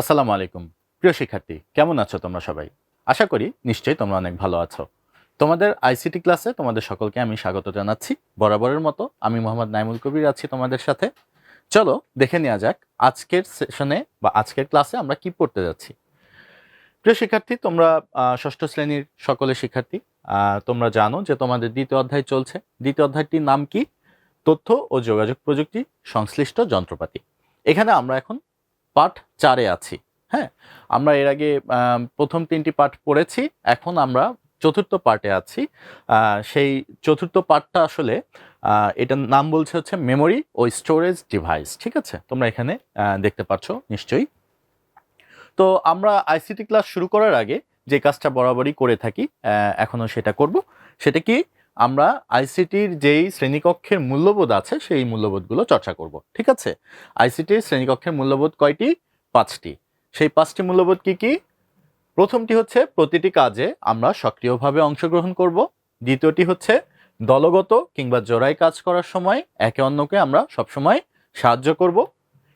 আসসালামু আলাইকুম। প্রিয় শিক্ষার্থী, কেমন আছো তোমরা সবাই? আশা করি নিশ্চয়ই তোমরা অনেক ভালো আছো। তোমাদের আইসিটি ক্লাসে তোমাদের সকলকে আমি স্বাগত জানাচ্ছি। বরাবরের মতো আমি মোহাম্মদ নাইমুল কবির আছি তোমাদের সাথে। চলো দেখে নেওয়া যাক আজকের সেশনে বা আজকের ক্লাসে আমরা কি পড়তে যাচ্ছি। প্রিয় শিক্ষার্থী, তোমরা ষষ্ঠ শ্রেণির সকলে শিক্ষার্থী তোমরা জানো যে তোমাদের দ্বিতীয় অধ্যায় চলছে। দ্বিতীয় অধ্যায়টির নাম কি? তথ্য ও যোগাযোগ প্রযুক্তি সংশ্লিষ্ট যন্ত্রপাতি। এখানে আমরা এখন পাঠ চারে আছি। হ্যাঁ আমরা এর আগে প্রথম তিনটি পাঠ পড়েছি, এখন আমরা চতুর্থ পার্টে আছি। সেই চতুর্থ পার্টটা আসলে এটার নাম বলছে হচ্ছে মেমোরি ও স্টোরেজ ডিভাইস ঠিক আছে? তোমরা এখানে দেখতে পাচ্ছ নিশ্চয়ই। তো আমরা আইসিটি ক্লাস শুরু করার আগে যে কাজটা বরাবরই করে থাকি এখনও সেটা করব। সেটা কি? আমরা আইসিটির যেই শ্রেণীকক্ষের মূল্যবোধ আছে, সেই মূল্যবোধগুলো চর্চা করব, ঠিক আছে? আইসিটির শ্রেণীকক্ষের মূল্যবোধ কয়টি? পাঁচটি। সেই পাঁচটি মূল্যবোধ কি কি? প্রথমটি হচ্ছে প্রতিটি কাজে আমরা সক্রিয়ভাবে অংশগ্রহণ করব। দ্বিতীয়টি হচ্ছে দলগত কিংবা জোড়ায় কাজ করার সময় একে অন্যকে আমরা সবসময় সাহায্য করব।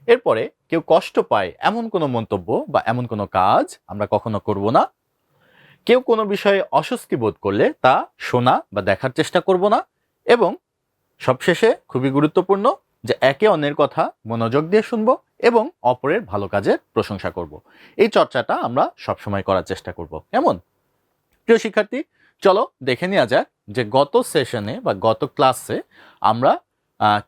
এরপরে কেউ কষ্ট পায় এমন কোনো মন্তব্য বা এমন কোনো কাজ আমরা কখনো করব না। কেউ কোনো বিষয়ে অস্বস্তি বোধ করলে তা শোনা বা দেখার চেষ্টা করব না এবং সবশেষে খুবই গুরুত্বপূর্ণ যে একে অন্যের কথা মনোযোগ দিয়ে শুনব এবং অপরের ভালো কাজের প্রশংসা করব। এই চর্চাটা আমরা সবসময় করার চেষ্টা করব। কেমন? প্রিয় শিক্ষার্থী, চলো দেখে নেওয়া যাক যে গত সেশনে বা গত ক্লাসে আমরা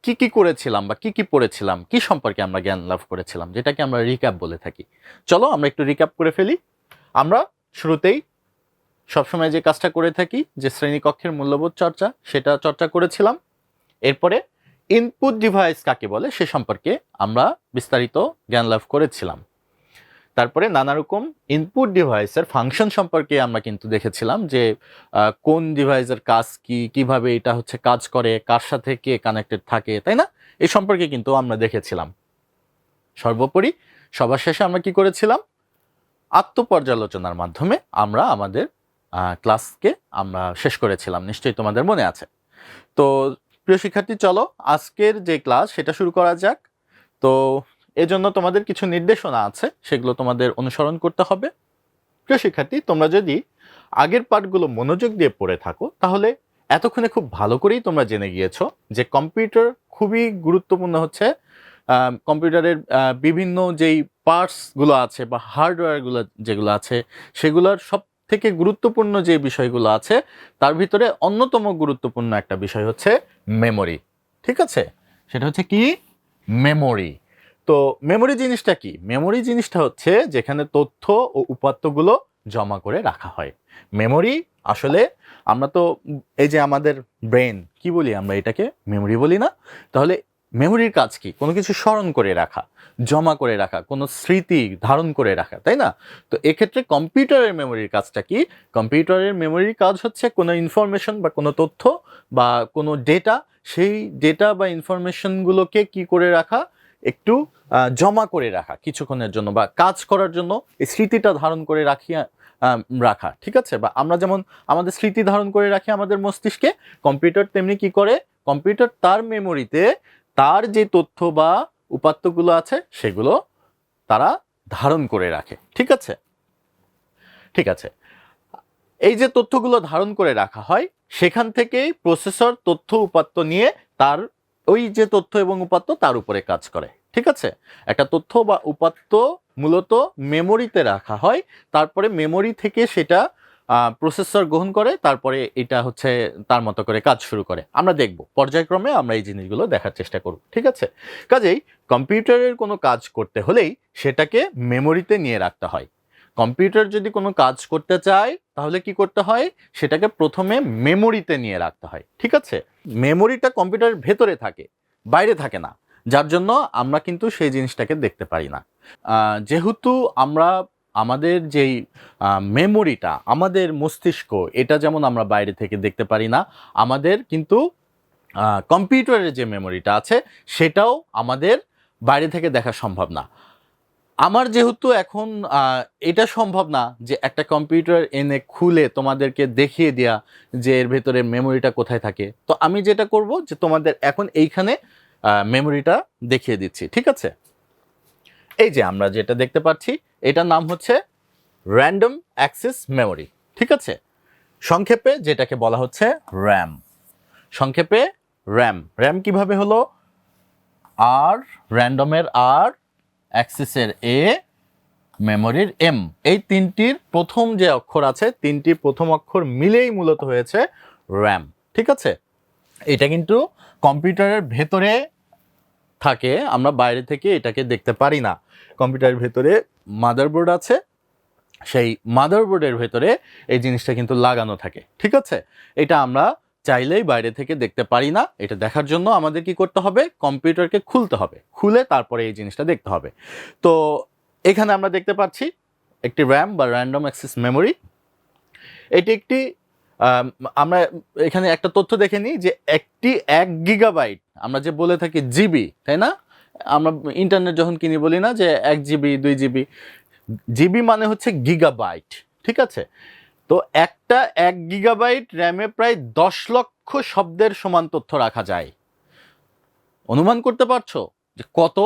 কি কি করেছিলাম বা কি কি পড়েছিলাম, কি সম্পর্কে আমরা জ্ঞান লাভ করেছিলাম, যেটাকে আমরা রিক্যাপ বলে থাকি। চলো আমরা একটু রিক্যাপ করে ফেলি। আমরা শুরুতেই সবসময় যে কাজটা করে থাকি, যে শ্রেণীকক্ষের মূল্যবোধ চর্চা, সেটা চর্চা করেছিলাম। এরপরে ইনপুট ডিভাইস কাকে বলে, সে সম্পর্কে আমরা বিস্তারিত জ্ঞান লাভ করেছিলাম। তারপরে নানা রকম ইনপুট ডিভাইসের ফাংশন সম্পর্কে আমরা কিন্তু দেখেছিলাম যে কোন ডিভাইসের কাজ কি, কীভাবে এটা হচ্ছে কাজ করে, কার সাথে কে কানেক্টেড থাকে, তাই না? এই সম্পর্কে কিন্তু আমরা দেখেছিলাম। সর্বোপরি সবার শেষে আমরা কি করেছিলাম? আত্মপর্যালোচনার মাধ্যমে আমরা আমাদের ক্লাসকে আমরা শেষ করেছিলাম, নিশ্চয়ই তোমাদের মনে আছে। তো প্রিয় শিক্ষার্থী, চলো আজকের যে ক্লাস, সেটা শুরু করা যাক। তো এজন্য তোমাদের কিছু নির্দেশনা আছে, সেগুলো তোমাদের অনুসরণ করতে হবে। প্রিয় শিক্ষার্থী, তোমরা যদি আগের পাঠগুলো মনোযোগ দিয়ে পড়ে থাকো, তাহলে এতক্ষণে খুব ভালো করেই তোমরা জেনে গিয়েছো যে কম্পিউটার খুবই গুরুত্বপূর্ণ হচ্ছে। কম্পিউটারের বিভিন্ন যেই পার্টসগুলো আছে বা হার্ডওয়্যারগুলো যেগুলো আছে, সেগুলোর সব থেকে গুরুত্বপূর্ণ যে বিষয়গুলো আছে, তার ভিতরে অন্যতম গুরুত্বপূর্ণ একটা বিষয় হচ্ছে মেমোরি ঠিক আছে? সেটা হচ্ছে কি? মেমোরি তো মেমোরি জিনিসটা কি? মেমোরি জিনিসটা হচ্ছে যেখানে তথ্য ও উপাত্তগুলো জমা করে রাখা হয়। মেমোরি আসলে আমরা তো, এই যে আমাদের ব্রেন কি বলি আমরা এটাকে? মেমোরি বলি না? তাহলে মেমোরির কাজ কি? কোনো কিছু স্মরণ করে রাখা, জমা করে রাখা, কোনো স্মৃতি ধারণ করে রাখা, তাই না? তো এক্ষেত্রে কম্পিউটারের মেমোরির কাজটা কি? কম্পিউটারের মেমোরির কাজ হচ্ছে কোনো ইনফরমেশন বা কোনো তথ্য বা কোনো ডেটা, সেই ডেটা বা ইনফরমেশনগুলোকে কি করে রাখা? একটু জমা করে রাখা কিছুক্ষণের জন্য বা কাজ করার জন্য এই স্মৃতিটা ধারণ করে রাখিয়া রাখা, ঠিক আছে? বা আমরা যেমন আমাদের স্মৃতি ধারণ করে রাখি আমাদের মস্তিষ্কে, কম্পিউটার তেমনি কি করে? কম্পিউটার তার মেমোরিতে তার যে তথ্য বা উপাত্তগুলো আছে, সেগুলো তারা ধারণ করে রাখে। ঠিক আছে? ঠিক আছে। এই যে তথ্যগুলো ধারণ করে রাখা হয়, সেখান থেকেই প্রসেসর তথ্য, উপাত্ত নিয়ে তার ওই যে তথ্য এবং উপাত্ত তার উপরে কাজ করে। ঠিক আছে? একটা তথ্য বা উপাত্ত মূলত মেমোরিতে রাখা হয়, তারপরে মেমোরি থেকে সেটা প্রসেসর গ্রহণ করে, তারপরে এটা হচ্ছে তার মতো করে কাজ শুরু করে। আমরা দেখব, পর্যায়ক্রমে আমরা এই জিনিসগুলো দেখার চেষ্টা করব, ঠিক আছে? কাজেই কম্পিউটারের কোনো কাজ করতে হলেই সেটাকে মেমোরিতে নিয়ে রাখতে হয়। কম্পিউটার যদি কোনো কাজ করতে চায়, তাহলে কি করতে হয়? সেটাকে প্রথমে মেমোরিতে নিয়ে রাখতে হয়, ঠিক আছে? মেমোরিটা কম্পিউটারের ভেতরে থাকে, বাইরে থাকে না। যার জন্য আমরা কিন্তু সেই জিনিসটাকে দেখতে পারি না। যেহেতু আমরা আমাদের যেই মেমোরিটা আমাদের মস্তিষ্ক, এটা যেমন আমরা বাইরে থেকে দেখতে পারি না, আমাদের কিন্তু কম্পিউটারের যে মেমোরিটা আছে, সেটাও আমাদের বাইরে থেকে দেখা সম্ভব না। আমার যেহেতু এখন এটা সম্ভব না যে একটা কম্পিউটার এনে খুলে তোমাদেরকে দেখিয়ে দেয়া যে এর ভেতরে মেমোরিটা কোথায় থাকে। তো আমি যেটা করব যে তোমাদের এখন এইখানে মেমোরিটা দেখিয়ে দিচ্ছি, ঠিক আছে? এই যে আমরা যেটা দেখতে পাচ্ছি, এটার নাম হচ্ছে র্যান্ডম অ্যাক্সেস মেমোরি ঠিক আছে? সংক্ষেপে যেটাকে বলা হচ্ছে র্যাম সংক্ষেপে র্যাম র্যাম কীভাবে হলো? আর র্যান্ডমের আর অ্যাক্সেসের এ মেমোরির এম এই তিনটির প্রথম যে অক্ষর আছে তিনটি প্রথম অক্ষর মিলেই মূলত হয়েছে র্যাম ঠিক আছে? এটা কিন্তু কম্পিউটারের ভেতরে থাকে, আমরা বাইরে থেকে এটাকে দেখতে পারি না। কম্পিউটারের ভেতরে মাদারবোর্ড আছে, সেই মাদারবোর্ডের ভেতরে এই জিনিসটা কিন্তু লাগানো থাকে, ঠিক আছে? এটা আমরা চাইলেই বাইরে থেকে দেখতে পারি না, এটা দেখার জন্য আমাদের কি করতে হবে? কম্পিউটারকে খুলতে হবে, খুলে তারপরে এই জিনিসটা দেখতে হবে। তো এখানে আমরা দেখতে পাচ্ছি একটি র্যাম বা র্যান্ডম অ্যাক্সেস মেমোরি। এটি একটি আমরা এখানে একটা তথ্য দেখে নিই যে একটি এক গিগাবাইট আমরা যে বলে থাকি জিবি, তাই না? আমরা ইন্টারনেট যখন কিনি বলি না যে এক জিবি, দুই জিবি জিবি মানে হচ্ছে গিগাবাইট ঠিক আছে? তো একটা এক গিগাবাইট র্যামে প্রায় দশ লক্ষ শব্দের সমান তথ্য রাখা যায়। অনুমান করতে পারছ যে কত?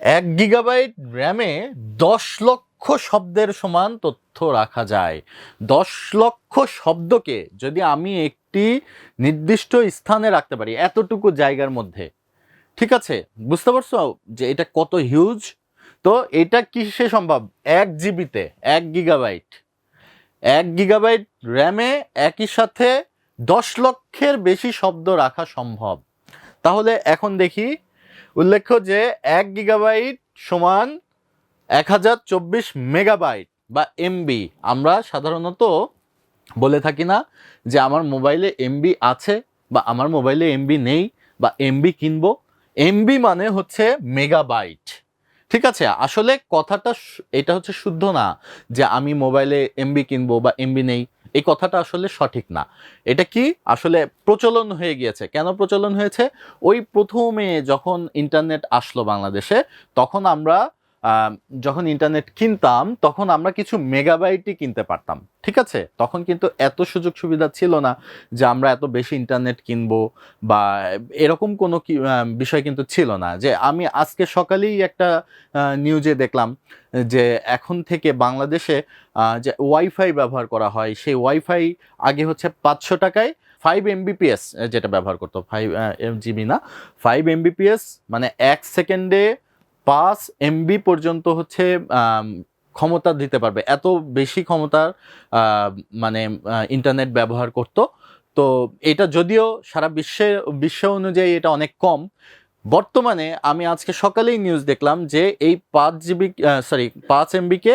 এক গিগাবাইট র্যামে দশ লক্ষ শব্দের সমান তথ্য রাখা যায়। দশ লক্ষ শব্দকে যদি আমি একটি নির্দিষ্ট স্থানে রাখতে পারি, এতটুকু জায়গার মধ্যে। ঠিক আছে? বুঝতে পারছ যে এটা কত হিউজ তো এটা কিসে সম্ভব? এক জিবিতে, এক গিগাবাইট এক গিগাবাইট র্যামে একই সাথে দশ লক্ষের বেশি শব্দ রাখা সম্ভব। তাহলে এখন দেখি, উল্লেখ্য যে এক গিগাবাইট সমান এক হাজার চব্বিশ মেগাবাইট বা এমবি আমরা সাধারণত বলে থাকি না যে আমার মোবাইলে এমবি আছে বা আমার মোবাইলে এমবি নেই বা এমবি কিনবো। এমবি মানে হচ্ছে মেগাবাইট ঠিক আছে? আসলে কথাটা এটা হচ্ছে শুদ্ধ না যে আমি মোবাইলে এমবি কিনবো বা এমবি নেই। এই কথাটা আসলে সঠিক না। এটা কি? আসলে প্রচলন হয়ে গিয়েছে। কেন প্রচলন হয়েছে? ওই প্রথমে যখন ইন্টারনেট আসলো বাংলাদেশে, তখন আমরা যখন ইন্টারনেট কিনতাম, তখন আমরা কিছু মেগাবাইটই কিনতে পারতাম। ঠিক আছে? তখন কিন্তু এত সুযোগ সুবিধা ছিল না যে আমরা এত বেশি ইন্টারনেট কিনবো বা এরকম কোনো বিষয় কিন্তু ছিল না। যে আমি আজকে সকালেই একটা নিউজে দেখলাম যে এখন থেকে বাংলাদেশে যে ওয়াইফাই ব্যবহার করা হয়, সেই ওয়াইফাই আগে হচ্ছে পাঁচশো টাকায় ফাইভ এমবিপিএস যেটা ব্যবহার করতো। ফাইভ জিবি না ফাইভ এমবিপিএস মানে এক সেকেন্ডে পাঁচ এমবি পর্যন্ত হচ্ছে ক্ষমতা দিতে পারবে। এত বেশি ক্ষমতার মানে ইন্টারনেট ব্যবহার করতো। তো এটা যদিও সারা বিশ্বে, বিশ্ব অনুযায়ী এটা অনেক কম। বর্তমানে আমি আজকে সকালেই নিউজ দেখলাম যে এই পাঁচ জিবি সরি পাঁচ এমবিকে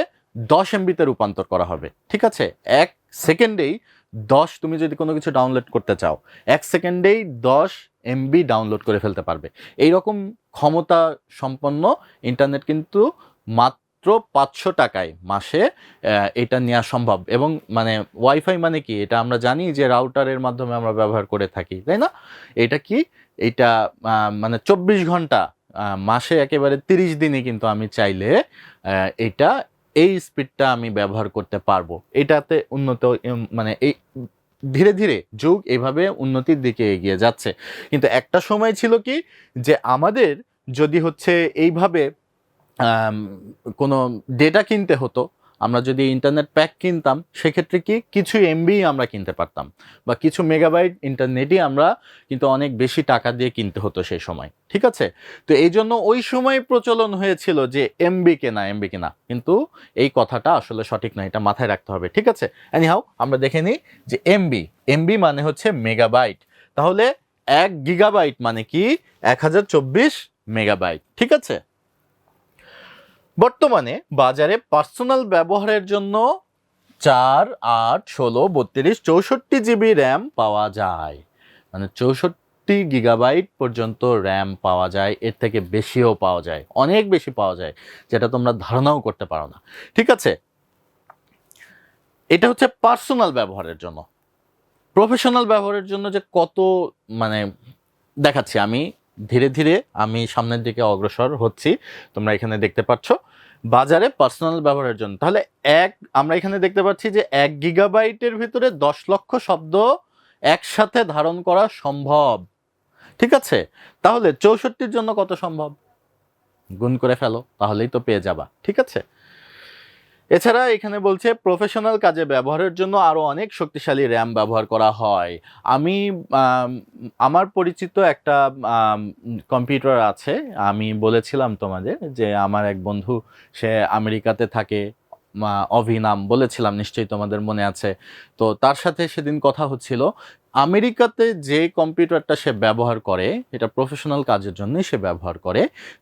দশ এমবিতে রূপান্তর করা হবে। ঠিক আছে? এক সেকেন্ডেই দশ তুমি যদি কোনো কিছু ডাউনলোড করতে চাও, এক সেকেন্ডেই দশ এমবি ডাউনলোড করে ফেলতে পারবে। এই রকম ক্ষমতা সম্পন্ন ইন্টারনেট কিন্তু মাত্র পাঁচশো টাকায় মাসে এটা নেওয়া সম্ভব। এবং মানে ওয়াইফাই মানে কি? এটা আমরা জানি যে রাউটারের মাধ্যমে আমরা ব্যবহার করে থাকি, তাই না? এটা কি? এটা মানে চব্বিশ ঘণ্টা মাসে একেবারে তিরিশ দিনে কিন্তু আমি চাইলে এটা এই স্পিডটা আমি ব্যবহার করতে পারব। এটাতে উন্নত মানে এই ধীরে ধীরে যুগ এভাবে উন্নতির দিকে এগিয়ে যাচ্ছে। কিন্তু একটা সময় ছিল কি? যে আমাদের যদি হচ্ছে এইভাবে কোনো ডেটা কিনতে হতো, আমরা যদি ইন্টারনেট প্যাক কিনতাম, সেক্ষেত্রে কি কিছু এমবি আমরা কিনতে পারতাম বা কিছু মেগাবাইট ইন্টারনেটই আমরা কিন্তু অনেক বেশি টাকা দিয়ে কিনতে হতো সেই সময়, ঠিক আছে? তো এই জন্য ওই সময় প্রচলন হয়েছিল যে এমবি কেনা এমবি কেনা, কিন্তু এই কথাটা আসলে সঠিক না এটা মাথায় রাখতে হবে, ঠিক আছে? এনিহাও আমরা দেখে নিই যে এমবি এমবি মানে হচ্ছে মেগাবাইট তাহলে এক গিগাবাইট মানে কি? এক হাজার চব্বিশ মেগাবাইট ঠিক আছে? বর্তমানে বাজারে পার্সোনাল ব্যবহারের জন্য চার, আট, ষোলো, বত্রিশ, চৌষট্টি জিবি র্যাম পাওয়া যায়। মানে চৌষট্টি গিগাবাইট পর্যন্ত র্যাম পাওয়া যায়, এর থেকে বেশিও পাওয়া যায়, অনেক বেশি পাওয়া যায়, যেটা তোমরা ধারণাও করতে পারো না। ঠিক আছে? এটা হচ্ছে পার্সোনাল ব্যবহারের জন্য। প্রফেশনাল ব্যবহারের জন্য যে কত মানে দেখাচ্ছি আমি ধীরে ধীরে আমি সামনের দিকে অগ্রসর হচ্ছি। তোমরা এখানে দেখতে পাচ্ছ। বাজারে পার্সোনাল ব্যবহারের জন্য। তাহলে এক, আমরা এখানে দেখতে পাচ্ছি যে এক গিগাবাইটের ভিতরে দশ লক্ষ শব্দ একসাথে ধারণ করা সম্ভব। ঠিক আছে? তাহলে চৌষট্টির জন্য কত সম্ভব? গুণ করে ফেলো, তাহলেই তো পেয়ে যাবা। ঠিক আছে? এছাড়া এখানে বলছে প্রফেশনাল কাজে ব্যবহারের জন্য আরও অনেক শক্তিশালী র্যাম ব্যবহার করা হয়। আমি আমার পরিচিত একটা কম্পিউটার আছে, আমি বলেছিলাম তোমাদের যে আমার এক বন্ধু, সে আমেরিকাতে থাকে অভিনাম, বলেছিলাম, নিশ্চয়ই তোমাদের মনে আছে। তো তার সাথে সেদিন কথা হচ্ছিল আমেরিকাতে যে কম্পিউটারটা সে ব্যবহার করে, এটা প্রফেশনাল কাজের জন্যই সে ব্যবহার করে,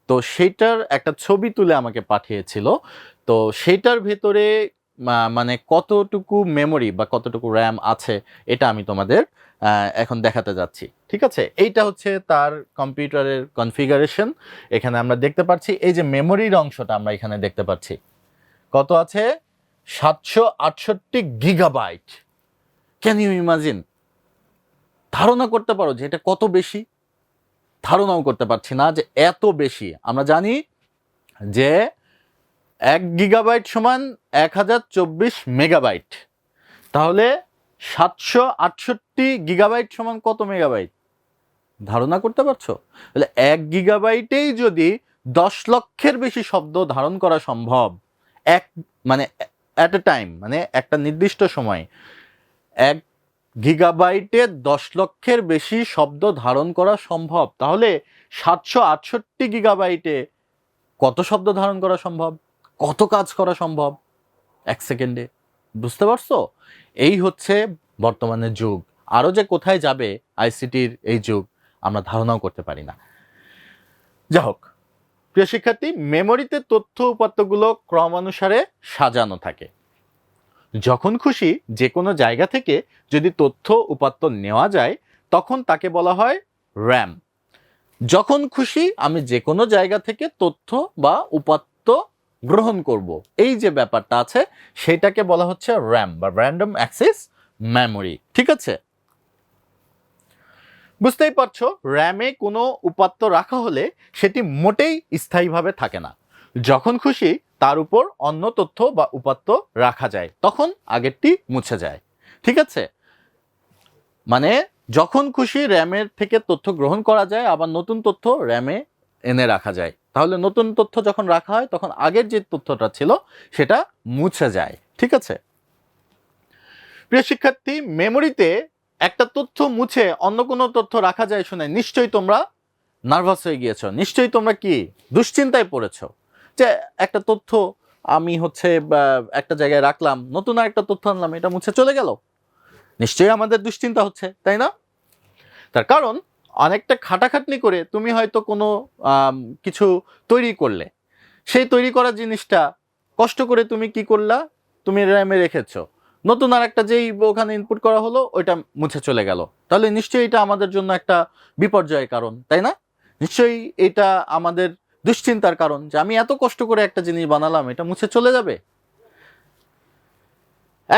তো সেটার একটা ছবি তুলে আমাকে পাঠিয়েছিল। তো সেটার ভেতরে মানে কতটুকু মেমোরি বা কতটুকু র্যাম আছে, এটা আমি তোমাদের এখন দেখাতে যাচ্ছি। ঠিক আছে? এইটা হচ্ছে তার কম্পিউটারের কনফিগারেশন এখানে আমরা দেখতে পাচ্ছি, এই যে মেমোরির অংশটা আমরা এখানে দেখতে পাচ্ছি। কত আছে? সাতশো আটষট্টি গিগাবাইট ক্যান ইউ ইমাজিন ধারণা করতে পারো যে এটা কত বেশি? ধারণাও করতে পারছি না যে এত বেশি। আমরা জানি যে এক গিগাবাইট সমান এক হাজার চব্বিশ মেগাবাইট। তাহলে সাতশো আটষট্টি গিগাবাইট সমান কত মেগাবাইট? ধারণা করতে পারছ? তাহলে এক গিগাবাইটেই যদি দশ লক্ষের বেশি শব্দ ধারণ করা সম্ভব, এক মানে অ্যাট এ টাইম মানে একটা নির্দিষ্ট সময়, এক গিগাবাইটে দশ লক্ষের বেশি শব্দ ধারণ করা সম্ভব। তাহলে সাতশো আটষট্টি গিগাবাইটে কত শব্দ ধারণ করা সম্ভব? কত কাজ করা সম্ভব? এক সেকেন্ডে। বুঝতে পারছ? এই হচ্ছে বর্তমানে যুগ। আরও যে কোথায় যাবে আইসিটির এই যুগ, আমরা ধারণাও করতে পারি না। যা হোক, প্রিয় শিক্ষার্থী, মেমোরিতে তথ্য উপাত্তগুলো ক্রমানুসারে সাজানো থাকে। যখন খুশি যে কোনো জায়গা থেকে যদি তথ্য উপাত্ত নেওয়া যায়, তখন তাকে বলা হয় র্যাম। যখন খুশি আমি যে কোনো জায়গা থেকে তথ্য বা উপাত্ত গ্রহণ করব। এই যে ব্যাপারটা আছে, সেটাকে বলা হচ্ছে র্যাম বা র্যান্ডম অ্যাক্সেস মেমোরি। ঠিক আছে? বুঝতেই পারছ, র্যামে কোনো উপাত্ত রাখা হলে সেটি মোটেই স্থায়ীভাবে থাকে না। যখন খুশি তার উপর অন্য তথ্য বা উপাত্ত রাখা যায়, তখন আগেরটি মুছে যায়। ঠিক আছে? মানে যখন খুশি র্যামের থেকে তথ্য গ্রহণ করা যায়, আবার নতুন তথ্য র্যামে এনে রাখা যায়। তাহলে নতুন তথ্য যখন রাখা হয়, তখন আগের যে তথ্যটা ছিল, সেটা মুছে যায়। ঠিক আছে? প্রিয় শিক্ষার্থী, মেমোরিতে একটা তথ্য মুছে অন্য কোনো তথ্য রাখা যায় শুনে নিশ্চয়ই তোমরা নার্ভাস হয়ে গিয়েছো। নিশ্চয়ই তোমরা কি দুশ্চিন্তায় পড়েছো? যে একটা তথ্য আমি হচ্ছে একটা জায়গায় রাখলাম, নতুন একটা তথ্য আনলাম, এটা মুছে চলে গেল। নিশ্চয়ই আমাদের দুশ্চিন্তা হচ্ছে, তাই না? তার কারণ, অনেকটা খাটাখাটনি করে তুমি হয়তো কোনো কিছু তৈরি করলে। সেই তৈরি করা জিনিসটা কষ্ট করে তুমি কি করলা? তুমি র্যামে রেখেছো। নতুন আর একটা যেই ওখানে ইনপুট করা হলো, ওইটা মুছে চলে গেল। তাহলে নিশ্চয়ই এটা আমাদের জন্য একটা বিপর্যয়ের কারণ, তাই না? নিশ্চয়ই এটা আমাদের দুশ্চিন্তার কারণ যে আমি এত কষ্ট করে একটা জিনিস বানালাম, এটা মুছে চলে যাবে?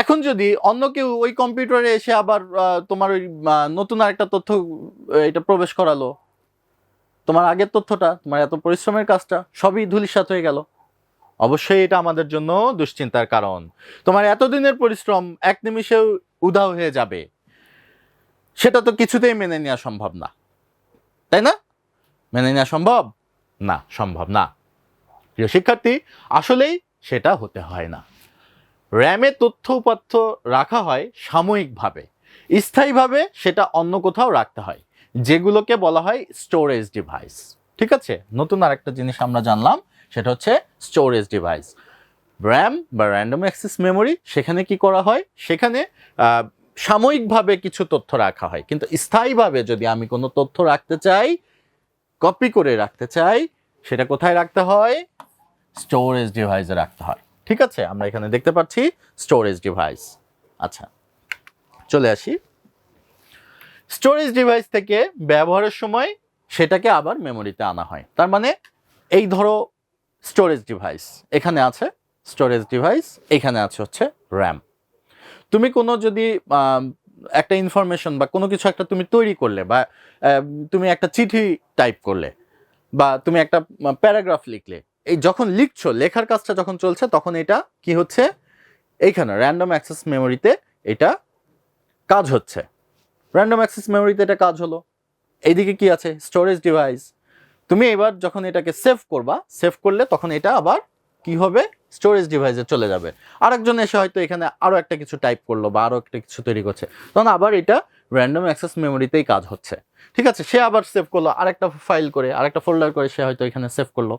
এখন যদি অন্য কেউ ওই কম্পিউটারে এসে আবার তোমার ওই নতুন আর একটা তথ্য এটা প্রবেশ করালো, তোমার আগের তথ্যটা, তোমার এত পরিশ্রমের কাজটা, সবই ধুলিসাৎ হয়ে গেল। অবশ্যই এটা আমাদের জন্য দুশ্চিন্তার কারণ। তোমার এতদিনের পরিশ্রম এক নিমিষেও উধাও হয়ে যাবে। সেটা তো কিছুতেই মেনে নেওয়া সম্ভব না। তাই না? মেনে নেওয়া সম্ভব? না, সম্ভব না। প্রিয় শিক্ষার্থী, আসলেই সেটা হতে হয় না। র্যামে তথ্য উপাত্ত রাখা হয় সাময়িকভাবে। স্থায়ীভাবে সেটা অন্য কোথাও রাখতে হয়, যেগুলোকে বলা হয় স্টোরেজ ডিভাইস ঠিক আছে? নতুন আরেকটা জিনিস আমরা জানলাম, সেটা হচ্ছে স্টোরেজ ডিভাইস র্যাম বা র্যান্ডম অ্যাক্সেস মেমোরি সেখানে কি করা হয়? সেখানে সাময়িকভাবে কিছু তথ্য রাখা হয়। কিন্তু স্থায়ীভাবে যদি আমি কোনো তথ্য রাখতে চাই কপি করে রাখতে চাই, সেটা কোথায় রাখতে হয়? স্টোরেজ ডিভাইসে রাখতে হয়। ঠিক আছে? আমরা এখানে দেখতে পাচ্ছি স্টোরেজ ডিভাইস আচ্ছা চলে আসি। স্টোরেজ ডিভাইস থেকে ব্যবহারের সময় সেটাকে আবার মেমোরিতে আনা হয়। তার মানে এই ধরো স্টোরেজ ডিভাইস এখানে আছে স্টোরেজ ডিভাইস এখানে আছে হচ্ছে র্যাম তুমি কোনো যদি একটা ইনফরমেশন বা কোনো কিছু একটা তুমি তৈরি করলে বা তুমি একটা চিঠি টাইপ করলে বা তুমি একটা প্যারাগ্রাফ লিখলে, এই যখন লিখছো, লেখার কাজটা যখন চলছে, তখন এটা কি হচ্ছে? এইখানে র্যান্ডম অ্যাক্সেস মেমোরিতে এটা কাজ হচ্ছে। র্যান্ডম অ্যাক্সেস মেমোরিতে এটা কাজ হলো। এইদিকে কি আছে? স্টোরেজ ডিভাইস তুমি এবার যখন এটাকে সেভ করবা সেভ করলে তখন এটা আবার কি হবে? স্টোরেজ ডিভাইসে চলে যাবে। আরেকজন এসে হয়তো এখানে আরও একটা কিছু টাইপ করল বা আরও একটা কিছু তৈরি করছে। তখন আবার এটা র্যান্ডম অ্যাক্সেস মেমোরিতেই কাজ হচ্ছে। ঠিক আছে? সে আবার সেভ করল, আরেকটা ফাইল করে, আরেকটা ফোল্ডার করে সে হয়তো এখানে সেভ করল।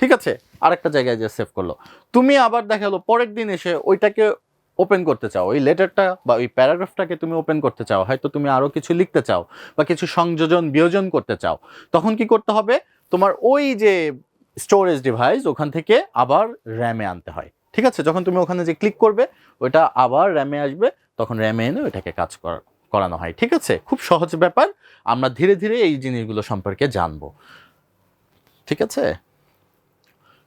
ঠিক আছে? আরেকটা জায়গায় যে সেভ করল। তুমি আবার দেখা গেলো, পরের দিন এসে ওইটাকে ওপেন করতে চাও। ওই লেটারটা বা ওই প্যারাগ্রাফটাকে তুমি ওপেন করতে চাও। হয়তো তুমি আরও কিছু লিখতে চাও বা কিছু সংযোজন বিয়োজন করতে চাও। তখন কি করতে হবে? তোমার ওই যে স্টোরেজ ডিভাইস ওখান থেকে আবার র্যামে আনতে হয়। ঠিক আছে? যখন তুমি ওখানে যে ক্লিক করবে ওইটা আবার র্যামে আসবে, তখন র্যামে এনে ওইটাকে কাজ করা- করানো হয়। ঠিক আছে? খুব সহজ ব্যাপার। আমরা ধীরে ধীরে এই জিনিসগুলো সম্পর্কে জানব। ঠিক আছে?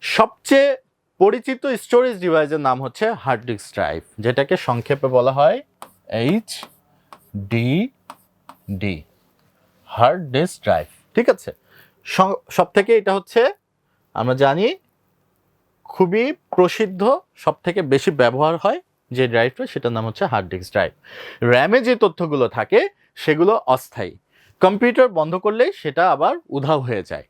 সবচেয়ে পরিচিত স্টোরেজ ডিভাইসের নাম হচ্ছে হার্ড ডিস্ক ড্রাইভ যেটাকে সংক্ষেপে বলা হয় H D D hard disk drive ঠিক আছে? সব থেকে এটা হচ্ছে আমরা জানি খুবই প্রসিদ্ধ সব থেকে বেশি ব্যবহার হয় যে ড্রাইভটা সেটার নাম হচ্ছে হার্ড ডিস্ক ড্রাইভ র্যামে যে তথ্যগুলো থাকে, সেগুলো অস্থায়ী। কম্পিউটার বন্ধ করলেই সেটা আবার উধাও হয়ে যায়।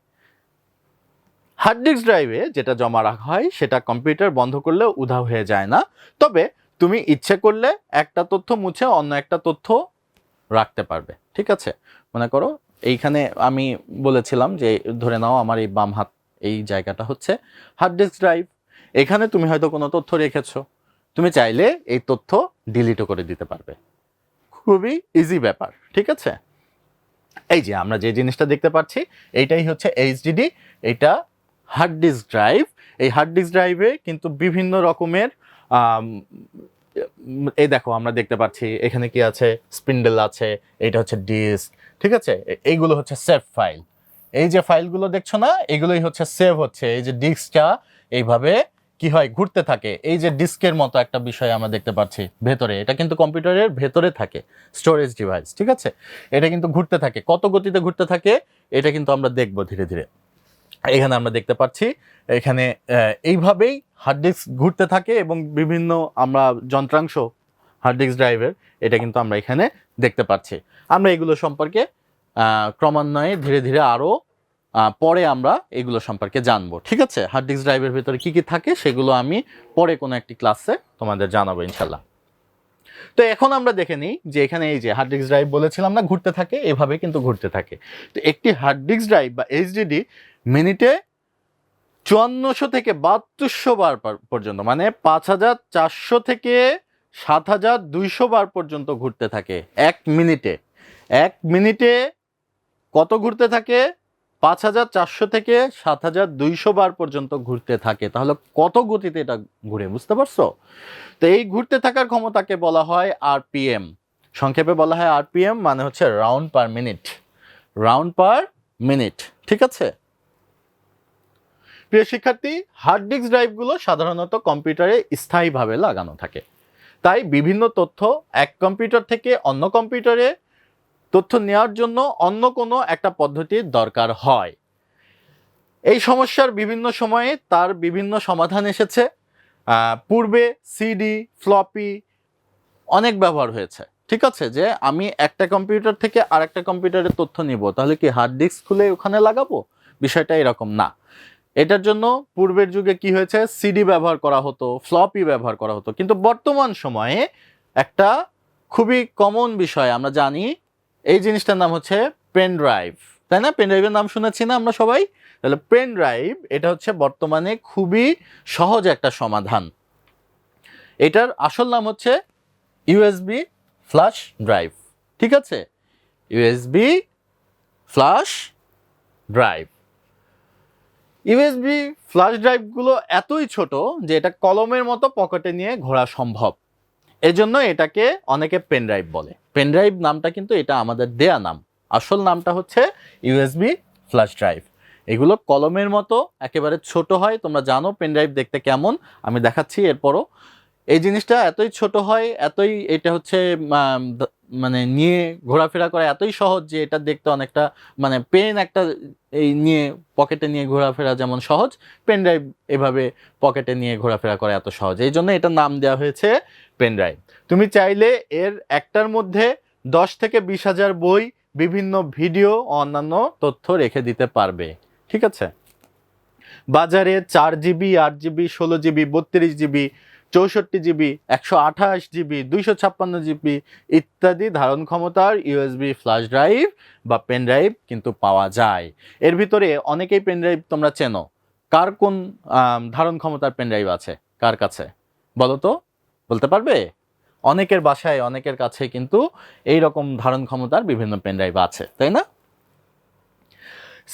হার্ড ডিস্ক ড্রাইভে যেটা জমা রাখা হয়, সেটা কম্পিউটার বন্ধ করলেও উধাও হয়ে যায় না। তবে তুমি ইচ্ছে করলে একটা তথ্য মুছে অন্য একটা তথ্য রাখতে পারবে। ঠিক আছে? মনে করো, এইখানে আমি বলেছিলাম যে, ধরে নাও আমার এই বাম হাত এই জায়গাটা হচ্ছে হার্ড ডিস্ক ড্রাইভ এখানে তুমি হয়তো কোনো তথ্য রেখেছো। তুমি চাইলে এই তথ্য ডিলিটও করে দিতে পারবে। খুবই ইজি ব্যাপার, ঠিক আছে? এই যে আমরা যে জিনিসটা দেখতে পাচ্ছি, এইটাই হচ্ছে এইচডিডি এটা হার্ড ডিস্ক ড্রাইভ এই হার্ড ডিস্ক ড্রাইভে কিন্তু বিভিন্ন রকমের এই দেখো আমরা দেখতে পাচ্ছি, এখানে কি আছে? স্পিন্ডেল আছে, এটা হচ্ছে ডিস্ক ঠিক আছে? এইগুলো হচ্ছে সেফ ফাইল এই যে ফাইলগুলো দেখছ না, এগুলোই হচ্ছে সেভ হচ্ছে। এই যে ডিস্কটা এইভাবে কি হয়, ঘুরতে থাকে। এই যে ডিস্কের মতো একটা বিষয় আমরা দেখতে পাচ্ছি ভেতরে। এটা কিন্তু কম্পিউটারের ভেতরে থাকে স্টোরেজ ডিভাইস ঠিক আছে? এটা কিন্তু ঘুরতে থাকে। কত গতিতে ঘুরতে থাকে, এটা কিন্তু আমরা দেখব ধীরে ধীরে। এখানে আমরা দেখতে পাচ্ছি, এখানে এইভাবেই হার্ড ডিস্ক ঘুরতে থাকে এবং বিভিন্ন আমরা যন্ত্রাংশ হার্ড ডিস্ক ড্রাইভের এটা কিন্তু আমরা এখানে দেখতে পাচ্ছি। আমরা এগুলো সম্পর্কে ক্রমান্বয়ে ধীরে ধীরে আরও পরে আমরা এগুলো সম্পর্কে জানব। ঠিক আছে? হার্ড ডিস্ক ড্রাইভের ভেতরে কি কি থাকে সেগুলো আমি পরে কোনো একটি ক্লাসে তোমাদের জানাব ইনশাল্লাহ তো এখন আমরা দেখে নিই যে এখানে এই যে হার্ড ডিস্ক ড্রাইভ বলেছিলাম না, ঘুরতে থাকে, এভাবে কিন্তু ঘুরতে থাকে। তো একটি হার্ড ডিস্ক ড্রাইভ বা এইচডিডি মিনিটে চুয়ান্নশো থেকে বাহাত্তরশো বার পর- পর্যন্ত মানে পাঁচ হাজার চারশো থেকে সাত হাজার দুইশো বার পর্যন্ত ঘুরতে থাকে এক মিনিটে। এক মিনিটে কত ঘুরতে থাকে? পাঁচ হাজার চারশো থেকে সাত হাজার দুইশো বার পর্যন্ত ঘুরতে থাকে। তাহলে কত গতিতে এটা ঘুরে, বুঝতে পারছ? তো এই ঘুরতে থাকার ক্ষমতাকে বলা হয় আরপিএম। সংক্ষেপে বলা হয় আরপিএম মানে হচ্ছে round per minute. Round per minute, ঠিক আছে? প্রিয় শিক্ষার্থী, হার্ড ডিস্ক ড্রাইভগুলো সাধারণত কম্পিউটারে স্থায়ীভাবে লাগানো থাকে। তাই বিভিন্ন তথ্য এক কম্পিউটার থেকে অন্য কম্পিউটারে তথ্য নেওয়ার জন্য অন্য কোনো একটা পদ্ধতির দরকার হয়। এই সমস্যার বিভিন্ন সময়ে তার বিভিন্ন সমাধান এসেছে। পূর্বে সিডি ফ্লপি অনেক ব্যবহার হয়েছে। ঠিক আছে? যে আমি একটা কম্পিউটার থেকে আরেকটা কম্পিউটারে তথ্য নিব, তাহলে কি হার্ড ডিস্ক খুলে ওখানে লাগাবো? বিষয়টা এরকম না। এটার জন্য পূর্বের যুগে কি হয়েছে? সিডি ব্যবহার করা হতো ফ্লপি ব্যবহার করা হতো। কিন্তু বর্তমান সময়ে একটা খুবই কমন বিষয়, আমরা জানি এই জিনিসটার নাম হচ্ছে পেন ড্রাইভ তাই না? পেন ড্রাইভের নাম শুনেছি না আমরা সবাই? তাহলে পেন ড্রাইভ এটা হচ্ছে বর্তমানে খুবই সহজ একটা সমাধান। এটার আসল নাম হচ্ছে ইউএসবি ফ্ল্যাশ ড্রাইভ। ঠিক আছে? USB flash drive. USB flash ড্রাইভগুলো এতই ছোট যে এটা কলমের মতো পকেটে নিয়ে ঘোরা সম্ভব। এজন্য এটাকে অনেকে পেনড্রাইভ বলে। পেনড্রাইভ নামটা কিন্তু এটা আমাদের দেয়া নাম। আসল নামটা হচ্ছে ইউএসবি ফ্ল্যাশ ড্রাইভ। এগুলো কলমের মতো, একেবারে ছোট হয়, তোমরা জানো পেনড্রাইভ দেখতে কেমন। আমি দেখাচ্ছি এরপরও। এই জিনিসটা এতই ছোট হয়, এতই এটা হচ্ছে মানে নিয়ে ঘোরাফেরা করা এতই সহজ যে এটা দেখতে অনেকটা মানে পেন একটা, এই নিয়ে পকেটে নিয়ে ঘোরাফেরা যেমন সহজ পেন ড্রাইভ এভাবে পকেটে নিয়ে ঘোরাফেরা করা এত সহজ। এই জন্য এটার নাম দেওয়া হয়েছে পেন ড্রাইভ তুমি চাইলে এর একটার মধ্যে দশ থেকে বিশ হাজার বই, বিভিন্ন ভিডিও, অন্যান্য তথ্য রেখে দিতে পারবে। ঠিক আছে? বাজারে চার জিবি, আট জিবি, ষোলো জিবি, বত্রিশ জিবি চৌষট্টি জিবি, একশো আঠাশ জিবি, দুইশো ছাপ্পান্ন জিবি ইত্যাদি ধারণ ক্ষমতার ইউএসবি ফ্ল্যাশ ড্রাইভ বা পেন ড্রাইভ কিন্তু পাওয়া যায়। এর ভিতরে অনেকেই পেন ড্রাইভ তোমরা চেনো। কার কোন ধারণ ক্ষমতার পেন ড্রাইভ আছে? কার কাছে? বলো তো। বলতে পারবে? অনেকের বাসায়, অনেকের কাছে কিন্তু এই রকম ধারণ ক্ষমতার বিভিন্ন পেন ড্রাইভ আছে, তাই না?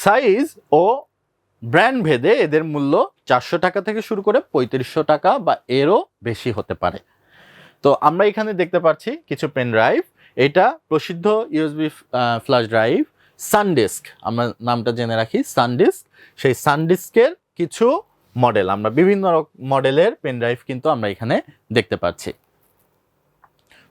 সাইজ ও ব্র্যান্ড ভেদে এদের মূল্য চারশো টাকা থেকে শুরু করে পঁয়ত্রিশশো টাকা বা এরও বেশি হতে পারে। তো আমরা এখানে দেখতে পাচ্ছি কিছু পেন ড্রাইভ এটা প্রসিদ্ধ ইউএসবি ফ্ল্যাশ ড্রাইভ সানডিস্ক আমরা নামটা জেনে রাখি সানডিস্ক সেই সানডিস্কের কিছু মডেল আমরা বিভিন্ন মডেলের পেন ড্রাইভ কিন্তু আমরা এখানে দেখতে পাচ্ছি।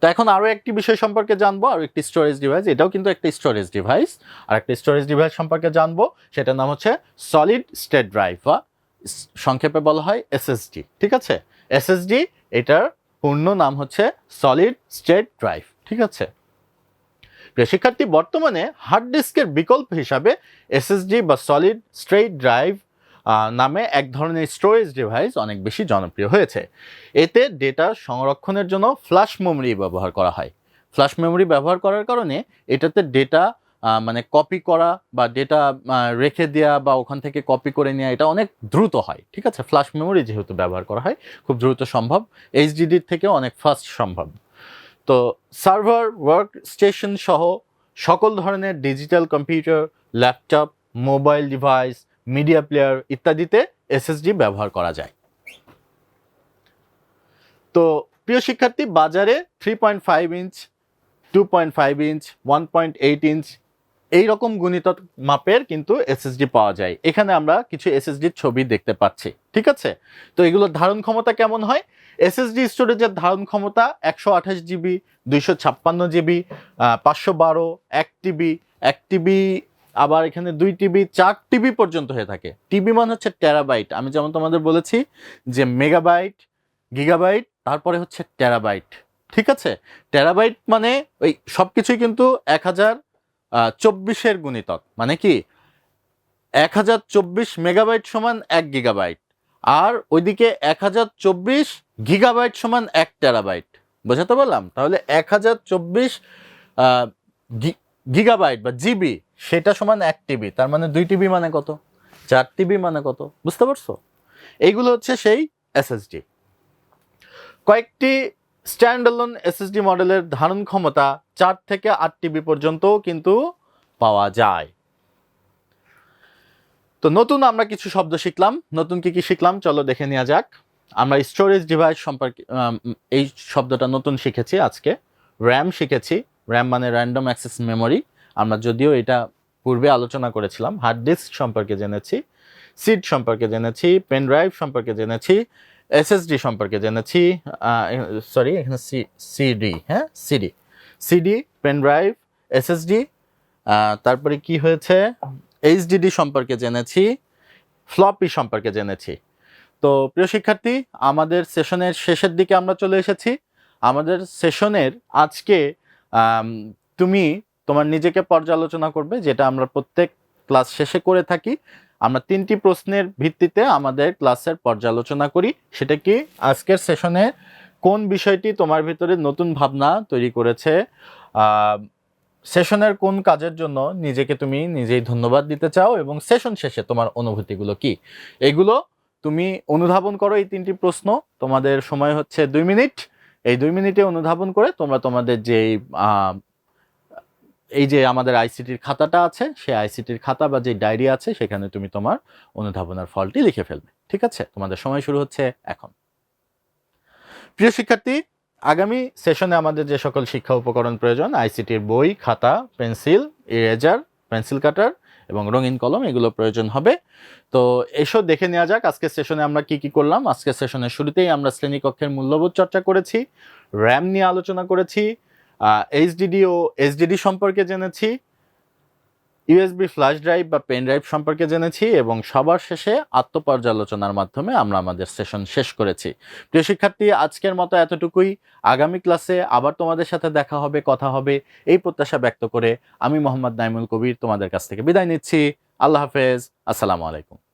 তো এখন আরও একটি বিষয় সম্পর্কে জানব, আর একটি স্টোরেজ ডিভাইস এটাও কিন্তু একটা স্টোরেজ ডিভাইস আর একটা স্টোরেজ ডিভাইস সম্পর্কে জানব, সেটার নাম হচ্ছে সলিড স্টেট ড্রাইভ বা সংক্ষেপে বলা হয় এসএসডি ঠিক আছে? এসএসডি এটার পূর্ণ নাম হচ্ছে সলিড স্টেট ড্রাইভ ঠিক আছে? শিক্ষার্থী, বর্তমানে হার্ড ডিস্কের বিকল্প হিসাবে এসএসডি বা সলিড স্ট্রেট ড্রাইভ নামে এক ধরনের স্টোরেজ ডিভাইস অনেক বেশি জনপ্রিয় হয়েছে। এতে ডেটা সংরক্ষণের জন্য ফ্ল্যাশ মেমরি ব্যবহার করা হয়। ফ্ল্যাশ মেমোরি ব্যবহার করার কারণে এটাতে ডেটা মানে কপি করা বা ডেটা রেখে দেওয়া বা ওখান থেকে কপি করে নেওয়া এটা অনেক দ্রুত হয়, ঠিক আছে? ফ্ল্যাশ মেমরি যেহেতু ব্যবহার করা হয়, খুব দ্রুত সম্ভব। এইচডিডির থেকেও অনেক ফাস্ট সম্ভব। তো সার্ভার ওয়ার্ক স্টেশন সহ সকল ধরনের digital computer, laptop, mobile device media player ইত্যাদিতে এসএসডি ব্যবহার করা যায়। তো প্রিয় শিক্ষার্থী, বাজারে three point five inch two point five inch one point eight inch এই রকম গুণিত মাপের কিন্তু এসএসডি পাওয়া যায়। এখানে আমরা কিছু এসএসডির ছবি দেখতে পাচ্ছি, ঠিক আছে? তো এগুলোর ধারণ ক্ষমতা কেমন হয়? এসএসডি স্টোরেজের ধারণ ক্ষমতা একশো আঠাশ জিবি, দুইশো ছাপ্পান্ন জিবি পাঁচশো বারো, এক টিবি এক টিবি আবার এখানে দুই টিবি, চার টিবি পর্যন্ত হয়ে থাকে। টিবি মানে হচ্ছে টেরাবাইট। আমি যেমন তোমাদের বলেছি যে মেগাবাইট, গিগাবাইট, তারপরে হচ্ছে টেরাবাইট। ঠিক আছে? টেরাবাইট মানে ওই সব কিছুই কিন্তু এক হাজার চব্বিশের গুণিতক। মানে কি? এক হাজার চব্বিশ মেগাবাইট সমান এক গিগাবাইট। আর ওইদিকে এক হাজার চব্বিশ গিগাবাইট সমান এক টেরাবাইট। বোঝাতে পারলাম? তাহলে এক হাজার চব্বিশ গিগাবাইট বা জিবি সেটা সমান এক টিবি, তার মানে দুই টিবি মানে কত? চার টিবি মানে কত? বুঝতে পারছ? এইগুলো হচ্ছে সেই এসএসডি কয়েকটি স্ট্যান্ডালোন এসএসডি মডেলের ধারণ ক্ষমতা চার থেকে আট টিবি পর্যন্তও কিন্তু পাওয়া যায়। তো নতুন আমরা কিছু শব্দ শিখলাম। নতুন কি কি শিখলাম? চলো দেখে নেওয়া যাক। আমরা স্টোরেজ ডিভাইস সম্পর্কে এই শব্দটা নতুন শিখেছি আজকে। র্যাম শিখেছি। র্যাম মানে র্যান্ডম অ্যাক্সেস মেমোরি আমরা যদিও এটা পূর্বে আলোচনা করেছিলাম হার্ড ডিস্ক সম্পর্কে জেনেছি সিড সম্পর্কে জেনেছি পেন ড্রাইভ সম্পর্কে জেনেছি এসএসডি সম্পর্কে জেনেছি সরি এখানে সি সিডি হ্যাঁ? CD CD pen drive SSD তারপরে কি হয়েছে? এইচডিডি সম্পর্কে জেনেছি ফ্লপি সম্পর্কে জেনেছি। তো প্রিয় শিক্ষার্থী, আমাদের সেশনের শেষের দিকে আমরা চলে এসেছি। আমাদের সেশনের আজকে তুমি তোমার নিজেকে পর্যালোচনা করবে, যেটা আমরা প্রত্যেক ক্লাস শেষে করে থাকি। আমরা তিনটি প্রশ্নের ভিত্তিতে আমাদের ক্লাসের পর্যালোচনা করি। সেটা কি? আজকের সেশনে কোন বিষয়টি তোমার ভিতরে নতুন ভাবনা তৈরি করেছে? সেশনের কোন কাজের জন্য নিজেকে তুমি নিজেই ধন্যবাদ দিতে চাও? এবং সেশন শেষে তোমার অনুভূতিগুলো কি? এগুলো তুমি অনুধাবন করো এই তিনটি প্রশ্ন। তোমাদের সময় হচ্ছে দুই মিনিট। এই দুই মিনিটে অনুধাবন করে তোমরা তোমাদের যে এই যে আমাদের আইসিটির খাতাটা আছে, সেই আইসিটির খাতা বা যে ডায়েরি আছে, সেখানে তুমি তোমার অনুধাবনার ফলটি লিখে ফেলবে। ঠিক আছে? তোমাদের সময় শুরু হচ্ছে এখন। প্রিয় শিক্ষার্থী, আগামী সেশনে আমাদের যে সকল শিক্ষা উপকরণ প্রয়োজন, আইসিটির বই, খাতা, পেন্সিল, ইরেজার, পেন্সিল কাটার এবং রঙিন কলম, এগুলো প্রয়োজন হবে। তো এসব দেখে নেওয়া যাক, আজকের সেশনে আমরা কি কি করলাম। আজকের সেশনের শুরুতেই আমরা শ্রেণীকক্ষের মূল্যবোধ চর্চা করেছি র্যাম নিয়ে আলোচনা করেছি এইচডিডি ও এসডিডি সম্পর্কে জেনেছি ইউএসবি ফ্ল্যাশ ড্রাইভ বা পেন ড্রাইভ সম্পর্কে জেনেছি এবং সবার শেষে আত্মপর্যালোচনার মাধ্যমে আমরা আমাদের সেশন শেষ করেছি। প্রিয় শিক্ষার্থী, আজকের মতো এতটুকুই। আগামী ক্লাসে আবার তোমাদের সাথে দেখা হবে, কথা হবে, এই প্রত্যাশা ব্যক্ত করে আমি মোহাম্মদ নাইমুল কবির তোমাদের কাছ থেকে বিদায় নিচ্ছি। আল্লাহ হাফেজ। আসসালামু আলাইকুম।